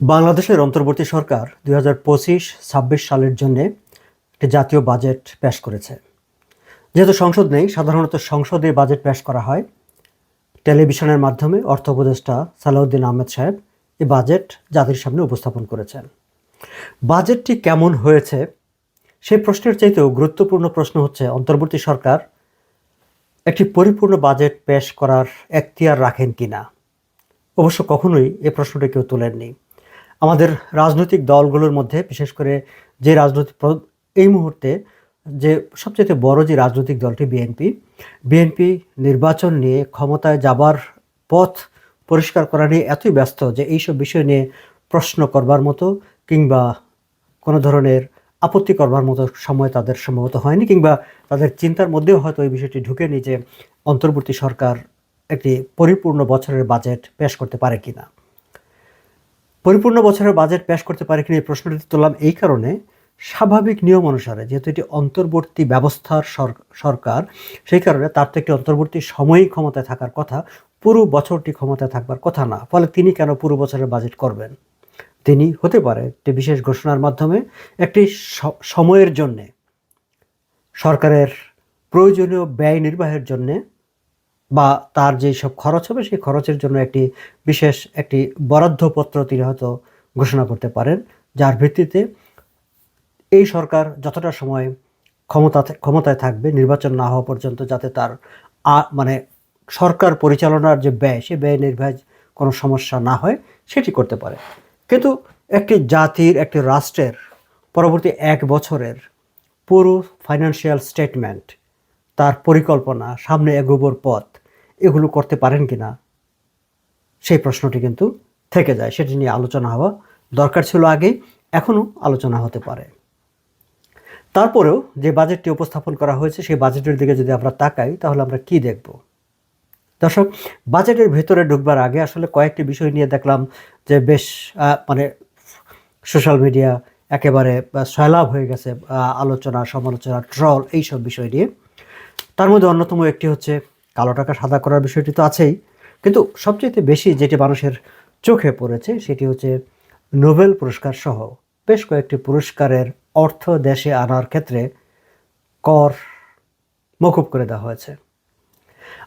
বাংলাদেশের অন্তর্বর্তী সরকার দুই হাজার পঁচিশ, ছাব্বিশ সালের জন্য একটি জাতীয় বাজেট পেশ করেছে। যেহেতু সংসদ নেই, সাধারণত সংসদে বাজেট পেশ করা হয়। টেলিভিশনের মাধ্যমে অর্থ উপদেষ্টা সালাউদ্দিন আহমেদ সাহেব এই বাজেট জাতির সামনে উপস্থাপন করেছেন। বাজেটটি কেমন হয়েছে? সেই প্রশ্নের চাইতেও গুরুত্বপূর্ণ প্রশ্ন হচ্ছে, অন্তর্বর্তী সরকার একটি পরিপূর্ণ বাজেট পেশ করার এখতিয়ার রাখেন কিনা? অবশ্য কখনোই এ প্রশ্নটি কেউ তোলেননি। আমাদের রাজনৈতিক দলগুলোর মধ্যে, বিশেষ করে যে রাজনৈতিক এই মুহূর্তে যে সবচেয়ে বড় যে রাজনৈতিক দলটি বিএনপি বিএনপি নির্বাচন নিয়ে, ক্ষমতায় যাবার পথ পরিষ্কার করা নিয়ে এতই ব্যস্ত যে এইসব বিষয় নিয়ে প্রশ্ন করবার মতো কিংবা কোনো ধরনের আপত্তি করবার মতো সময় তাদের সম্ভবত হয়নি কিংবা তাদের চিন্তার মধ্যেও হয়তো এই বিষয়টি ঢুকেনি যে অন্তর্বর্তী সরকার একটি পরিপূর্ণ বছরের বাজেট পেশ করতে পারে কিনা। পরিপূর্ণ বছরের বাজেট পেশ করতে পারে কিনা এই প্রশ্নটি তুললাম এই কারণে। স্বাভাবিক নিয়ম অনুসারে, যেহেতু এটি অন্তর্বর্তী ব্যবস্থার সরকার, সেই কারণে তার তো একটি অন্তর্বর্তী সময়ই ক্ষমতায় থাকার কথা, পুরো বছরটি ক্ষমতায় থাকবার কথা না। ফলে তিনি কেন পুরো বছরের বাজেট করবেন? তিনি হতে পারে একটি বিশেষ ঘোষণার মাধ্যমে একটি সময়ের জন্যে, সরকারের প্রয়োজনীয় ব্যয় নির্বাহের জন্যে বা তার যে সব খরচ হবে, সেই খরচের জন্য একটি বিশেষ একটি বরাদ্দপত্র তিনি হয়তো ঘোষণা করতে পারেন, যার ভিত্তিতে এই সরকার যতটা সময় ক্ষমতা ক্ষমতায় থাকবে, নির্বাচন না হওয়া পর্যন্ত যাতে তার মানে সরকার পরিচালনার যে ব্যয়, সে ব্যয় নির্বাহ কোনো সমস্যা না হয়, সেটি করতে পারে। কিন্তু একটি জাতির, একটি রাষ্ট্রের পরবর্তী এক বছরের পুরো ফাইন্যান্সিয়াল স্টেটমেন্ট তার পরিকল্পনা, সামনে এগোবোর পথ এগুলো করতে পারেন কি না সেই প্রশ্নটি কিন্তু থেকে যায়। সেটি নিয়ে আলোচনা হওয়া দরকার ছিল আগেই এখনও আলোচনা হতে পারে। তারপরেও যে বাজেটটি উপস্থাপন করা হয়েছে, সেই বাজেটের দিকে যদি আমরা তাকাই, তাহলে আমরা কি দেখব? দর্শক, বাজেটের ভেতরে ঢুকবার আগে আসলে কয়েকটি বিষয় নিয়ে দেখলাম যে বেশ মানে সোশ্যাল মিডিয়া একেবারে সয়লাভ হয়ে গেছে আলোচনা, সমালোচনা, ট্রল, এইসব বিষয় নিয়ে। তার মধ্যে অন্যতম একটি হচ্ছে কালো টাকা সাদা করার বিষয়টি তো আছেই। কিন্তু সবচেয়ে বেশি যেটি মানুষের চোখে পড়েছে সেটি হচ্ছে নোবেল পুরস্কার সহ বেশ কয়েকটি পুরস্কারের অর্থ দেশে আনার ক্ষেত্রে কর মকুব করে দেওয়া হয়েছে।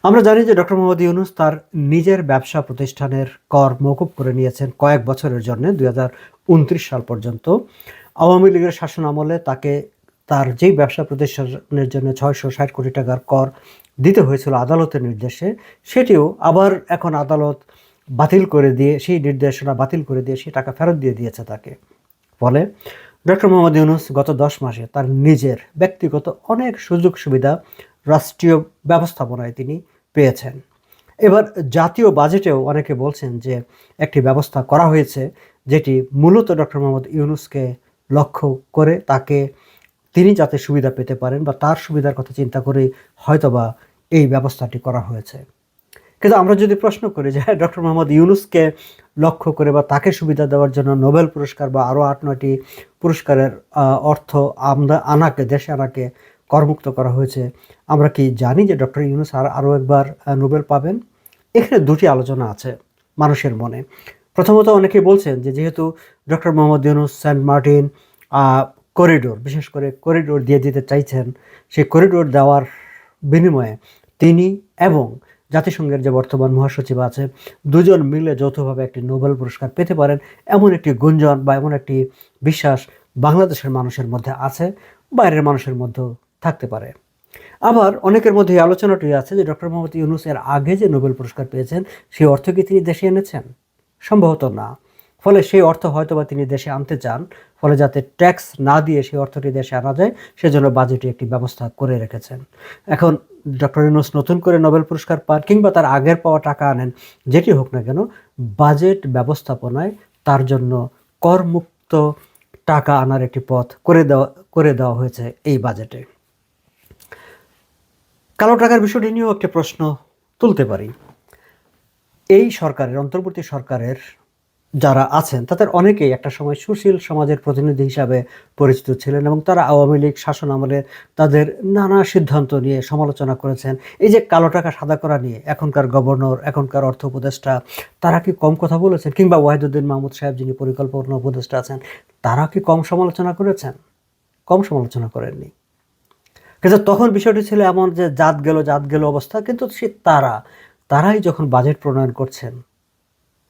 আমরা জানি যে ডক্টর মোহাম্মদ ইউনুস তার নিজের ব্যবসা প্রতিষ্ঠানের কর মকুব করে নিয়েছেন কয়েক বছরের জন্য দু হাজার উনত্রিশ সাল পর্যন্ত। আওয়ামী লীগের শাসন আমলে তাকে তার যেই ব্যবসা প্রতিষ্ঠানের জন্য ছয়শো ষাট কোটি টাকার কর দিতে হয়েছিল আদালতের নির্দেশে, সেটিও আবার এখন আদালত বাতিল করে দিয়ে, সেই নির্দেশনা বাতিল করে দিয়ে সেই টাকা ফেরত দিয়ে দিয়েছে তাকে। ফলে ডক্টর মোহাম্মদ ইউনুস গত দশ মাসে তার নিজের ব্যক্তিগত অনেক সুযোগ সুবিধা রাষ্ট্রীয় ব্যবস্থাপনায় তিনি পেয়েছেন। এবার জাতীয় বাজেটেও অনেকে বলছেন যে একটি ব্যবস্থা করা হয়েছে, যেটি মূলত ডক্টর মোহাম্মদ ইউনুসকে লক্ষ্য করে তাকে তিনি যাতে সুবিধা পেতে পারেন বা তার সুবিধার কথা চিন্তা করে হয়তোবা এই ব্যবস্থাটি করা হয়েছে। কিন্তু আমরা যদি প্রশ্ন করি যে হ্যাঁ ডক্টর মোহাম্মদ ইউনুসকে লক্ষ্য করে বা তাকে সুবিধা দেওয়ার জন্য নোবেল পুরস্কার বা আরও আট, নয়টি পুরস্কারের অর্থ আমরা আনাকে, দেশে আনাকে করমুক্ত করা হয়েছে, আমরা কি জানি যে ডক্টর ইউনুস আর আরও একবার নোবেল পাবেন? এখানে দুটি আলোচনা আছে মানুষের মনে। প্রথমত অনেকে বলছেন যে, যেহেতু doctor Muhammad Yunus, Saint Martin corridor, বিশেষ করে করিডোর দিয়ে দিতে চাইছেন, সেই করিডোর দেওয়ার বিনিময়ে তিনি এবং জাতিসংঘের যে বর্তমান মহাসচিব আছে, দুজন মিলে যৌথভাবে একটি নোবেল পুরস্কার পেতে পারেন। এমন একটি গুঞ্জন বা এমন একটি বিশ্বাস বাংলাদেশের মানুষের মধ্যে আছে, বাইরের মানুষের মধ্যেও থাকতে পারে। আবার অনেকের মধ্যে আলোচনাটি আছে যে ডক্টর মোহাম্মদ ইউনুস এর আগে যে নোবেল পুরস্কার পেয়েছেন সেই অর্থ কি তিনি দেশে এনেছেন? সম্ভবত না। ফলে সেই অর্থ হয়তো বা তিনি দেশে আনতে চান, ফলে যাতে ট্যাক্স না দিয়ে সেই অর্থটি দেশে আনা যায়, সেজন্য বাজেটে একটি ব্যবস্থা করে রেখেছেন। এখন ডক্টর ইউনুস নতুন করে নোবেল পুরস্কার পান কিংবা তার আগের পাওয়া টাকা আনেন, যেটি হোক না কেন, বাজেট ব্যবস্থাপনায় তার জন্য করমুক্ত টাকা আনার একটি পথ করে দেওয়া করে দেওয়া হয়েছে এই বাজেটে। কালো টাকার বিষয়টি নিয়েও একটি প্রশ্ন তুলতে পারি। এই সরকারের, অন্তর্বর্তী সরকারের যারা আছেন, তাদের অনেকেই একটা সময় সুশীল সমাজের প্রতিনিধি হিসাবে পরিচিত ছিলেন এবং তারা আওয়ামী লীগ শাসন আমলে তাদের নানা সিদ্ধান্ত নিয়ে সমালোচনা করেছেন। এই যে কালো টাকা সাদা করা নিয়ে এখনকার গভর্নর, এখনকার অর্থ উপদেষ্টা, তারা কি কম কথা বলেছেন? কিংবা ওয়াহিদুদ্দিন মাহমুদ সাহেব যিনি পরিকল্পনা উপদেষ্টা আছেন, তারা কি কম সমালোচনা করেছেন? কম সমালোচনা করেননি। কিন্তু তখন বিষয়টি ছিল এমন যে জাত গেল জাত গেল অবস্থা, কিন্তু সে তারা, তারাই যখন বাজেট প্রণয়ন করছেন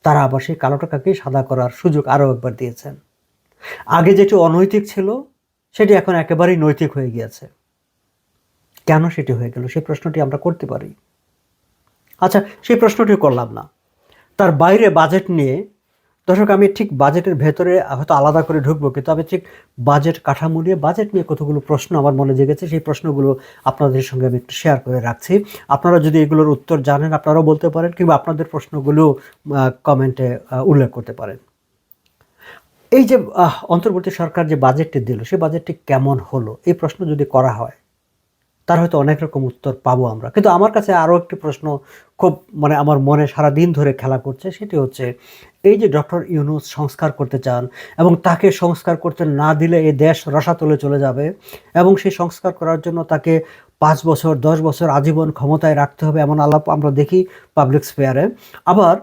তারা আবার সেই কালো টাকাকে সাদা করার সুযোগ আরও একবার দিয়েছেন। আগে যেটি অনৈতিক ছিল, সেটি এখন একেবারেই নৈতিক হয়ে গিয়েছে। কেন সেটি হয়ে গেল? সেই প্রশ্নটি আমরা করতে পারি। আচ্ছা সেই প্রশ্নটি করলাম না। তার বাইরে বাজেট নিয়ে দর্শক, আমি ঠিক বাজেটের ভেতরে হয়তো আলাদা করে ঢুকবো, কিন্তু আমি ঠিক বাজেট কাঠামো নিয়ে, বাজেট নিয়ে কতগুলো প্রশ্ন আমার মনে জেগেছে, সেই প্রশ্নগুলো আপনাদের সঙ্গে আমি একটু শেয়ার করে রাখছি। আপনারা যদি এগুলোর উত্তর জানেন, আপনারাও বলতে পারেন, কিংবা আপনাদের প্রশ্নগুলো কমেন্টে উল্লেখ করতে পারেন। এই যে অন্তর্বর্তী সরকার যে বাজেটটি দিল, সেই বাজেটটি কেমন হলো? এই প্রশ্ন যদি করা হয় তার হয়তো অনেক রকম উত্তর পাবো আমরা। কিন্তু আমার কাছে আরও একটি প্রশ্ন খুব মানে আমার মনে সারা দিন ধরে খেলা করছে, সেটি হচ্ছে এই যে ডক্টর ইউনুস সংস্কার করতে চান এবং তাকে সংস্কার করতে না দিলে এই দেশ রসাতলে চলে যাবে এবং সেই সংস্কার করার জন্য তাকে পাঁচ বছর, দশ বছর আজীবন ক্ষমতায় রাখতে হবে এমন আলাপ আমরা দেখি পাবলিক স্পেয়ারে। আবার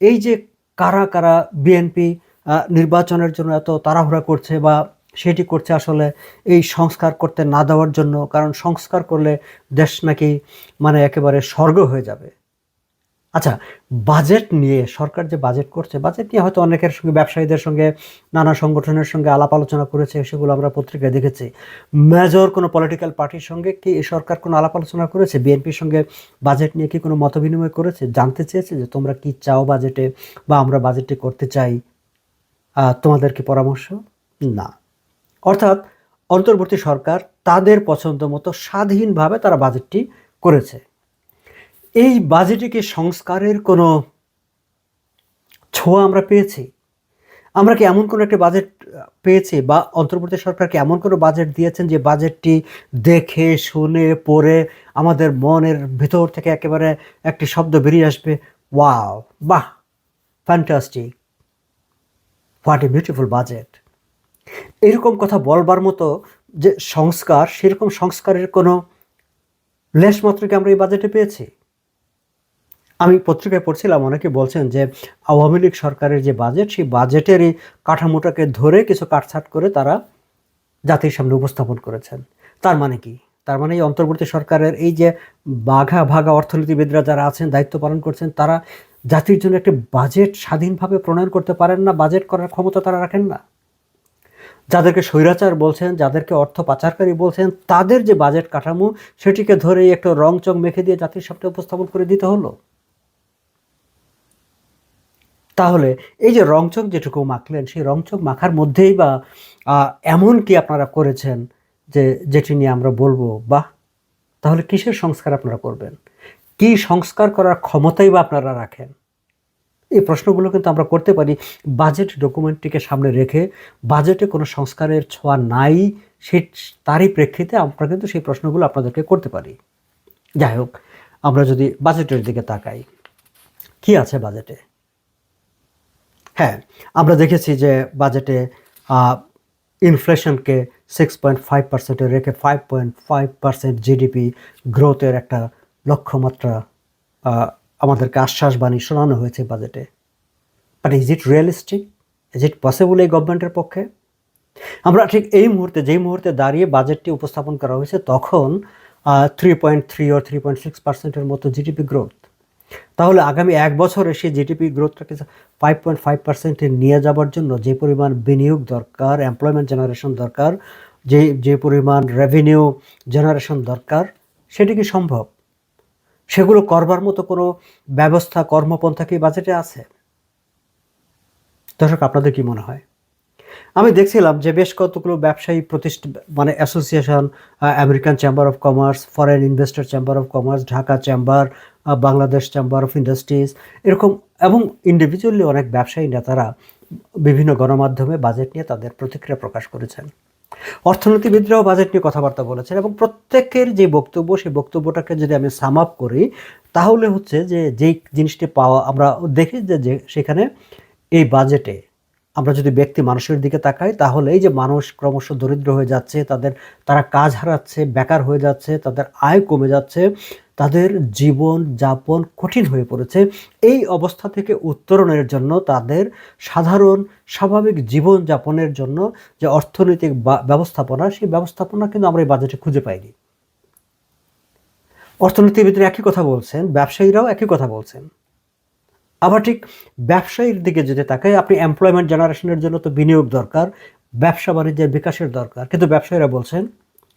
এই যে কারা কারা বিএনপি নির্বাচনের জন্য এত তাড়াহুড়া করছে বা সেটি করছে আসলে এই সংস্কার করতে না দেওয়ার জন্য, কারণ সংস্কার করলে দেশ নাকি মানে একেবারে স্বর্গ হয়ে যাবে। আচ্ছা বাজেট নিয়ে, সরকার যে বাজেট করছে বাজেট নিয়ে হয়তো অনেকের সঙ্গে, ব্যবসায়ীদের সঙ্গে, নানা সংগঠনের সঙ্গে আলাপ আলোচনা করেছে, সেগুলো আমরা পত্রিকায় দেখেছি। মেজর কোনো পলিটিক্যাল পার্টির সঙ্গে কি এই সরকার কোনো আলাপ আলোচনা করেছে? বিএনপির সঙ্গে বাজেট নিয়ে কি কোনো মত বিনিময় করেছে? জানতে চেয়েছে যে তোমরা কি চাও বাজেটে বা আমরা বাজেটে করতে চাই? তোমাদের কি পরামর্শ? না। অর্থাৎ অন্তর্বর্তী সরকার তাদের পছন্দ মতো স্বাধীনভাবে তারা বাজেটটি করেছে। এই বাজেটে কি সংস্কারের কোনো ছোঁয়া আমরা পেয়েছি? আমরা কি এমন কোনো একটা বাজেট পেয়েছি বা অন্তর্বর্তী সরকারকে এমন কোনো বাজেট দিয়েছেন যে বাজেটটি দেখে, শুনে, পড়ে আমাদের মনের ভিতর থেকে একেবারে একটি শব্দ বেরিয়ে আসবে? ওয়াও, বাহ, fantastic, what a beautiful budget. এরকম কথা বলবার মতো যে সংস্কার, সেরকম সংস্কারের কোনো লেশ মাত্র কি আমরা এই বাজেটে পেয়েছি? আমি পত্রিকায় পড়ছিলাম, অনেকে বলছেন যে আওয়ামী লীগ সরকারের যে বাজেট সেই বাজেটের এই কাঠামোটাকে ধরে কিছু কাটছাট করে তারা জাতির সামনে উপস্থাপন করেছেন। তার মানে কি? তার মানে এই অন্তর্বর্তী সরকারের এই যে বাঘা ভাগা অর্থনীতিবিদরা যারা আছেন, দায়িত্ব পালন করছেন, তারা জাতির জন্য একটি বাজেট স্বাধীনভাবে প্রণয়ন করতে পারেন না বাজেট করার ক্ষমতা তারা রাখেন না। যাদেরকে স্বৈরাচার বলছেন, যাদেরকে অর্থ পাচারকারী বলছেন, তাদের যে বাজেট কাঠামো, সেটিকে ধরে একটু রং চং মেখে দিয়ে জাতির সামনে উপস্থাপন করে দিতে হলো। তাহলে এই যে রংচক যেটুকু মাখলেন, সেই রংচক মাখার মধ্যেই বা এমন কি আপনারা করেছেন যে, যেটি নিয়ে আমরা বলব, বাহ! তাহলে কিসের সংস্কার আপনারা করবেন? কি সংস্কার করার ক্ষমতাই বা আপনারা রাখেন? এই প্রশ্নগুলো কিন্তু আমরা করতে পারি। বাজেট ডকুমেন্টটিকে সামনে রেখে বাজেটে কোনো সংস্কারের ছোঁয়া নাই সে তারই প্রেক্ষিতে আমরা কিন্তু সেই প্রশ্নগুলো আপনাদেরকে করতে পারি। যাই হোক, আমরা যদি বাজেটের দিকে তাকাই। কি আছে বাজেটে? হ্যাঁ আমরা দেখেছি যে বাজেটে ইনফ্লেশনকে সিক্স পয়েন্ট ফাইভ পার্সেন্টে রেখে five point five percent GDP গ্রোথের একটা লক্ষ্যমাত্রা আহ, আশ্বাস বাণী শোনানো হয়েছে বাজেটে but is it realistic is it possible এই গভর্নমেন্টের পক্ষে? আমরা ঠিক এই মুহূর্তে যেই মুহূর্তে দাঁড়িয়ে বাজেটটি উপস্থাপন করা হয়েছে তখন থ্রি পয়েন্ট থ্রি ও থ্রি পয়েন্ট সিক্স পার্সেন্টের মতো জিডিপি গ্রোথ তাহলে আগামী এক বছরে সেই জিডিপি গ্রোথটাকে ফাইভ পয়েন্ট ফাইভ পার্সেন্টে নিয়ে যাবার জন্য যে পরিমাণ বিনিয়োগ দরকার এমপ্লয়মেন্ট জেনারেশন দরকার যে যে পরিমাণ রেভিনিউ জেনারেশন দরকার সেটি কি সম্ভব? সেগুলো করবার মতো কোনো ব্যবস্থা কর্মপন্থা কি বাজেটে আছে? দর্শক, আপনাদের কি মনে হয়? আমি দেখছিলাম যে বেশ কতগুলো ব্যবসায়ী প্রতিষ্ঠান মানে association American chamber of commerce, foreign investor chamber of commerce, Dhaka chamber Bangladesh chamber of industries এরকম, এবং ইন্ডিভিজুয়ালি অনেক ব্যবসায়ী নেতারা বিভিন্ন গণমাধ্যমে বাজেট নিয়ে তাদের প্রতিক্রিয়া প্রকাশ করেছেন। অর্থনীতিবিদরাও বাজেট নিয়ে কথাবার্তা বলেছেন এবং প্রত্যেকের যে বক্তব্য, সেই বক্তব্যটাকে যদি আমি সাম আপ করি, তাহলে হচ্ছে যে যেই জিনিসটি পাওয়া, আমরা দেখি যে সেখানে এই বাজেটে আমরা যদি ব্যক্তি মানুষের দিকে তাকাই, তাহলে এই যে মানুষ ক্রমশ দরিদ্র হয়ে যাচ্ছে, তাদের, তারা কাজ হারাচ্ছে, বেকার হয়ে যাচ্ছে, তাদের আয় কমে যাচ্ছে তাদের জীবন যাপন কঠিন হয়ে পড়েছে। এই অবস্থা থেকে উত্তরণের জন্য তাদের সাধারণ স্বাভাবিক জীবন যাপনের জন্য যে অর্থনৈতিক ব্যবস্থাপনা, সেই ব্যবস্থাপনা কিন্তু আমরা এই বাজেটে খুঁজে পাইনি। অর্থনীতিবিদরা একই কথা বলছেন, ব্যবসায়ীরাও একই কথা বলছেন। আবার ঠিক ব্যবসায়ীর দিকে যদি তাকাই, আপনি এমপ্লয়মেন্ট জেনারেশনের জন্য তো বিনিয়োগ দরকার, ব্যবসা বাণিজ্যের বিকাশের দরকার। কিন্তু ব্যবসায়ীরা বলছেন,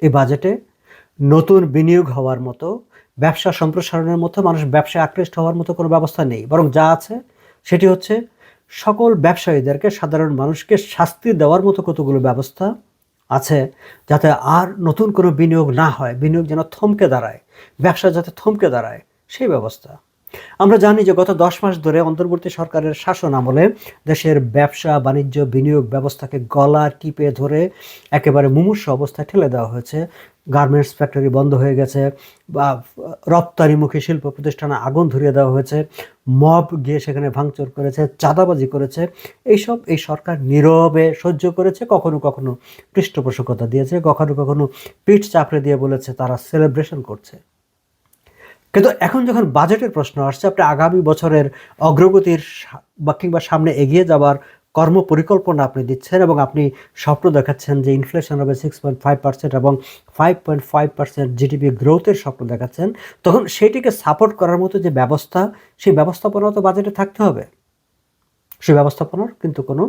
এই বাজেটে নতুন বিনিয়োগ হওয়ার মতো ব্যবসা সম্প্রসারণের মতো মানুষ ব্যবসায় আকৃষ্ট হওয়ার মতো কোনো ব্যবস্থা নেই। বরং যা আছে, সেটি হচ্ছে সকল ব্যবসায়ীদেরকে, সাধারণ মানুষকে শাস্তি দেওয়ার মতো কতগুলো ব্যবস্থা আছে যাতে আর নতুন কোনো বিনিয়োগ না হয়, বিনিয়োগ যেন থমকে দাঁড়ায়, ব্যবসা যাতে থমকে দাঁড়ায়, সেই ব্যবস্থা। আমরা জানি যে গত দশ মাস ধরে অন্তর্বর্তী সরকারের শাসন আমলে দেশের ব্যবসা, বাণিজ্য, বিনিয়োগ ব্যবস্থাকে গলা টিপে ধরে একেবারে মুমূর্ষ অবস্থায় ঠেলে দেওয়া হয়েছে। গার্মেন্টস ফ্যাক্টরি বন্ধ হয়ে গেছে বা রপ্তানিমুখী শিল্প প্রতিষ্ঠানে আগুন ধরিয়ে দেওয়া হয়েছে, মব গিয়ে সেখানে ভাঙচুর করেছে, চাঁদাবাজি করেছে, এইসব এই সরকার নীরবে সহ্য করেছে, কখনো কখনো পৃষ্ঠপোষকতা দিয়েছে, কখনো কখনো পিঠ চাপড়ে দিয়ে বলেছে তারা সেলিব্রেশন করছে। কিন্তু এখন যখন বাজেটের প্রশ্ন আসছে, আপনি আগামী বছরের অগ্রগতির বা কিংবা সামনে এগিয়ে যাওয়ার কর্ম পরিকল্পনা আপনি দিচ্ছেন এবং আপনি স্বপ্ন দেখাচ্ছেন যে ইনফ্লেশন হবে সিক্স পয়েন্ট ফাইভ পার্সেন্ট এবং five point five percent GDP গ্রোথের স্বপ্ন দেখাচ্ছেন, তখন সেটিকে সাপোর্ট করার মতো যে ব্যবস্থা, সেই ব্যবস্থাপনা তো বাজেটে থাকতে হবে। সেই ব্যবস্থাপনার কিন্তু কোনো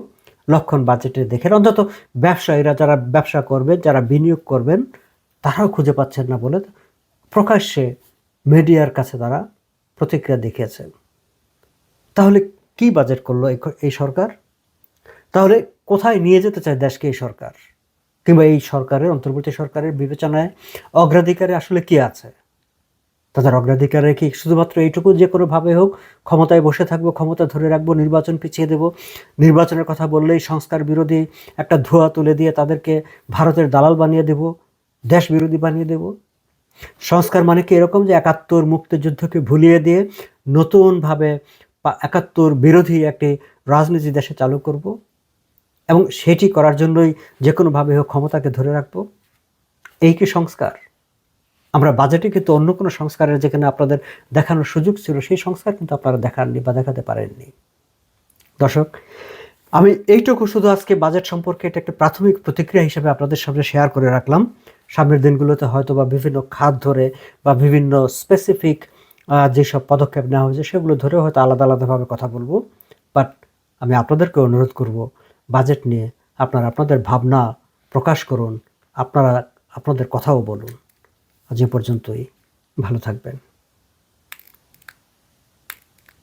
লক্ষণ বাজেটে দেখে না। অন্তত ব্যবসায়ীরা যারা ব্যবসা করবেন, যারা বিনিয়োগ করবেন, তারাও খুঁজে পাচ্ছেন না বলে প্রকাশ্যে মিডিয়ার কাছে তারা প্রতিক্রিয়া দেখিয়েছেন। তাহলে কি বাজেট করল এই সরকার? তাহলে কোথায় নিয়ে যেতে চায় দেশকে এই সরকার? কিংবা এই সরকারের, অন্তর্বর্তী সরকারের বিবেচনায় অগ্রাধিকারে আসলে কি আছে? তাদের অগ্রাধিকারে কি শুধুমাত্র এইটুকু যে কোনোভাবে হোক, ক্ষমতায় বসে থাকব, ক্ষমতা ধরে রাখব, নির্বাচন পিছিয়ে দেব? নির্বাচনের কথা বললেই সংস্কার বিরোধী একটা ধোঁয়া তুলে দিয়ে তাদেরকে ভারতের দালাল বানিয়ে দেব? দেশ বিরোধী বানিয়ে দেব? সংস্কার মানে কি এরকম যে একাত্তর মুক্তিযুদ্ধকে ভুলিয়ে দিয়ে নতুনভাবে একাত্তর বিরোধী একটি রাজনীতি দেশে চালু করব? এবং সেটি করার জন্যই যে কোনোভাবে হোক ক্ষমতাকে ধরে রাখব। এই কি সংস্কার? আমরা বাজেটে কিন্তু অন্য কোনো সংস্কারের যেখানে আপনাদের দেখানোর সুযোগ ছিল, সেই সংস্কার কিন্তু আপনারা দেখাননি বা দেখাতে পারেননি। দর্শক, আমি এইটুকু শুধু আজকে বাজেট সম্পর্কে এটা একটা প্রাথমিক প্রতিক্রিয়া হিসেবে আপনাদের সামনে শেয়ার করে রাখলাম। সামনের দিনগুলোতে হয়তো বা বিভিন্ন খাত ধরে বা বিভিন্ন স্পেসিফিক যেসব পদক্ষেপ নেওয়া হয়েছে, সেগুলো ধরে হয়তো আলাদা আলাদাভাবে কথা বলব। বাট আমি আপনাদেরকে অনুরোধ করব বাজেট নিয়ে আপনারা আপনাদের ভাবনা প্রকাশ করুন, আপনারা আপনাদের কথাও বলুন। আজ এ পর্যন্তই, ভালো থাকবেন।